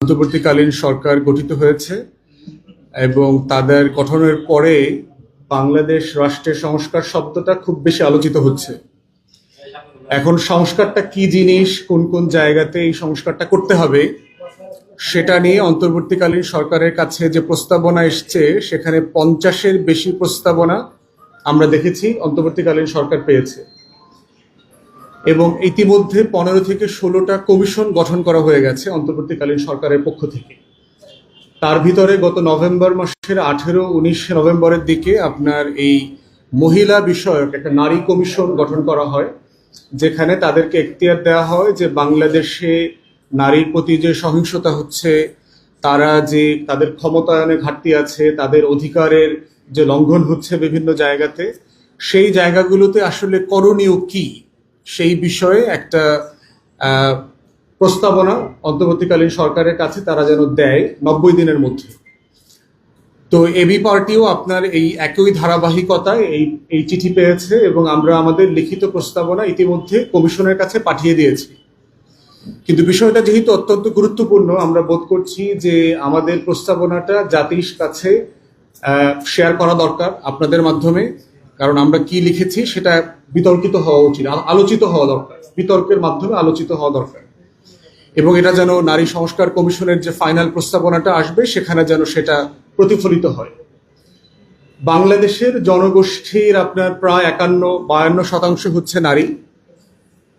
অন্তর্বর্তীকালীন সরকার গঠিত হয়েছে এবং তাদের গঠনের পরে বাংলাদেশ রাষ্ট্রের সংস্কার শব্দটা খুব বেশি আলোচিত হচ্ছে। এখন সংস্কারটা কি জিনিস, কোন কোন জায়গাতে এই সংস্কারটা করতে হবে, সেটা নিয়ে অন্তর্বর্তীকালীন সরকারের কাছে যে প্রস্তাবনা এসছে, সেখানে পঞ্চাশের বেশি প্রস্তাবনা আমরা দেখেছি, অন্তর্বর্তীকালীন সরকার পেয়েছে। এবং ইতিমধ্যে পনেরো থেকে ষোলোটা কমিশন গঠন করা হয়ে গেছে অন্তর্বর্তীকালীন সরকারের পক্ষ থেকে। তার ভিতরে গত নভেম্বর মাসের আঠেরো, উনিশ নভেম্বরের দিকে আপনার এই মহিলা বিষয়ক একটা নারী কমিশন গঠন করা হয়, যেখানে তাদেরকে এখতিয়ার দেওয়া হয় যে বাংলাদেশে নারীর প্রতি যে সহিংসতা হচ্ছে, তারা যে তাদের ক্ষমতায়নে ঘাটতি আছে, তাদের অধিকারের যে লঙ্ঘন হচ্ছে বিভিন্ন জায়গাতে, সেই জায়গাগুলোতে আসলে করণীয় কি? সেই বিষয়ে একটা প্রস্তাবনা অন্তর্বর্তীকালীন সরকারের কাছে তারা যেন দেয় নব্বই দিনের মধ্যে। তো এবি পার্টিও আপনার এই একই ধারাবাহিকতায় এই এই চিঠি পেয়েছে এবং আমরা আমাদের লিখিত প্রস্তাবনা ইতিমধ্যে কমিশনের কাছে পাঠিয়ে দিয়েছি। কিন্তু বিষয়টা যেহেতু অত্যন্ত গুরুত্বপূর্ণ, আমরা বোধ করছি যে আমাদের প্রস্তাবনাটা জাতির কাছে শেয়ার করা দরকার আপনাদের মাধ্যমে। কারণ আমরা কি লিখেছি সেটা বিতর্কিত হওয়া উচিত আলোচিত হওয়া দরকার, বিতর্কের মাধ্যমে আলোচিত হওয়া দরকার। এবং এটা যেন নারী সংস্কার কমিশনের যে ফাইনাল প্রস্তাবনাটা আসবে, সেখানে যেন সেটা প্রতিফলিত হয়। বাংলাদেশের জনগোষ্ঠীর আপনার প্রায় একান্ন, বায়ান্ন শতাংশ হচ্ছে নারী।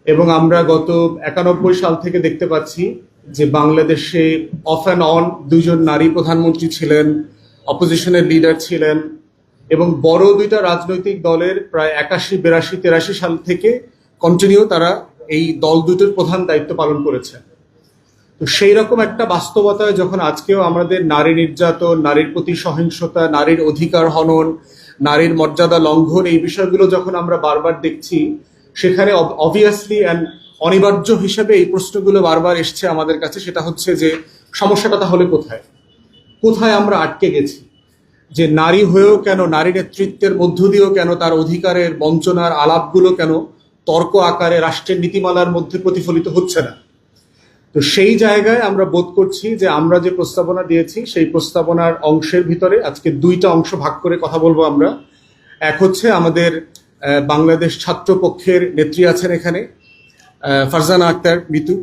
এবং আমরা গত একানব্বই সাল থেকে দেখতে পাচ্ছি যে বাংলাদেশে অফ অ্যান্ড অন দুজন নারী প্রধানমন্ত্রী ছিলেন অপোজিশনের লিডার ছিলেন এবং বড় দুইটা রাজনৈতিক দলের প্রায় একাশি, বিরাশি, তেরাশি সাল থেকে কন্টিনিউ তারা এই দল দুটোর প্রধান দায়িত্ব পালন করেছেন তো সেই রকম একটা বাস্তবতায় যখন আজকেও আমাদের নারী নির্যাতন, নারীর প্রতি সহিংসতা, নারীর অধিকার হনন, নারীর মর্যাদা লঙ্ঘন এই বিষয়গুলো যখন আমরা বারবার দেখছি, সেখানে অবভিয়াসলি অ্যান্ড অনিবার্য হিসেবে এই প্রশ্নগুলো বারবার এসছে আমাদের কাছে, সেটা হচ্ছে যে সমস্যাটা তাহলে কোথায়? কোথায় আমরা আটকে গেছি? যে নারী হয়েও কেন, নারী নেতৃত্বের মধ্য দিয়েও কেন, তার অধিকারের বঞ্চনার আলাপগুলো কেন তর্ক আকারে রাষ্ট্রের নীতিমালার মধ্যে প্রতিফলিত হচ্ছে না? তো সেই জায়গায় আমরা বোধ করছি যে আমরা যে প্রস্তাবনা দিয়েছি, সেই প্রস্তাবনার অংশের ভিতরে আজকে দুইটা অংশ ভাগ করে কথা বলব আমরা। এক হচ্ছে আমাদের বাংলাদেশ ছাত্র পক্ষের নেত্রী আছেন এখানে ফারজানা আক্তার মিতু।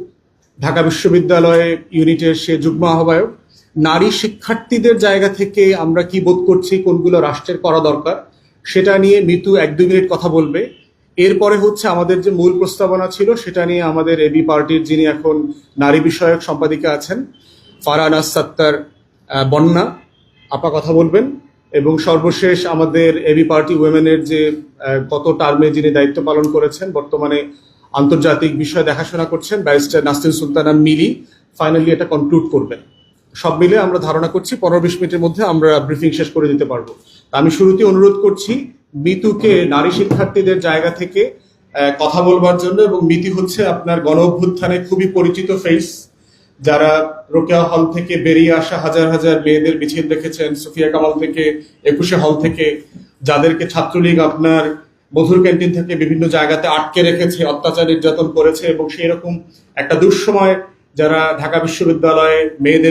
ঢাকা বিশ্ববিদ্যালয়ে ইউনিটের সে যুগ্ম আহ্বায়ক। নারী শিক্ষার্থীদের জায়গা থেকে আমরা কি বোধ করছি কোনগুলো রাষ্ট্রের করা দরকার, সেটা নিয়ে মিতু এক দুই মিনিট কথা বলবে। এরপরে হচ্ছে আমাদের যে মূল প্রস্তাবনা ছিল, সেটা নিয়ে আমাদের এবি পার্টির যিনি এখন নারী বিষয়ক সম্পাদিকা আছেন, ফারহানা সাত্তার বন্যা আপা কথা বলবেন। এবং সর্বশেষ আমাদের এবি পার্টি উইমেনের যে গত টার্মে যিনি দায়িত্ব পালন করেছেন, বর্তমানে আন্তর্জাতিক বিষয় দেখাশোনা করছেন, ব্যারিস্টার নাসরিন সুলতানা মিলি। ফাইনালি এটা কনক্লুড করবেন। সব মিলে আমরা ধারণা করছি পনেরো বিশ মিনিটের মধ্যে আমরা ব্রিফিং শেষ করে দিতে পারব। আমি শুরুতে অনুরোধ করছি, মিতুকে নারী শিক্ষার্থীদের জায়গা থেকে কথা বলবার জন্য এবং মিতি হচ্ছে আপনার গণ অভ্যুত্থানে খুবই পরিচিত ফেস যারা রোকেয়া হল থেকে বেরিয়ে আসা হাজার হাজার মেয়েদের মিছিল দেখেছেন সুফিয়া কামাল থেকে, একুশে হল থেকে, যাদেরকে ছাত্রলীগ আপনার মধুর ক্যান্টিন থেকে বিভিন্ন জায়গাতে আটকে রেখেছে, অত্যাচার নির্যাতন করেছে এবং সেই রকম একটা দুঃসময় যারা ঢাকা বিশ্ববিদ্যালয়ে মেয়েদের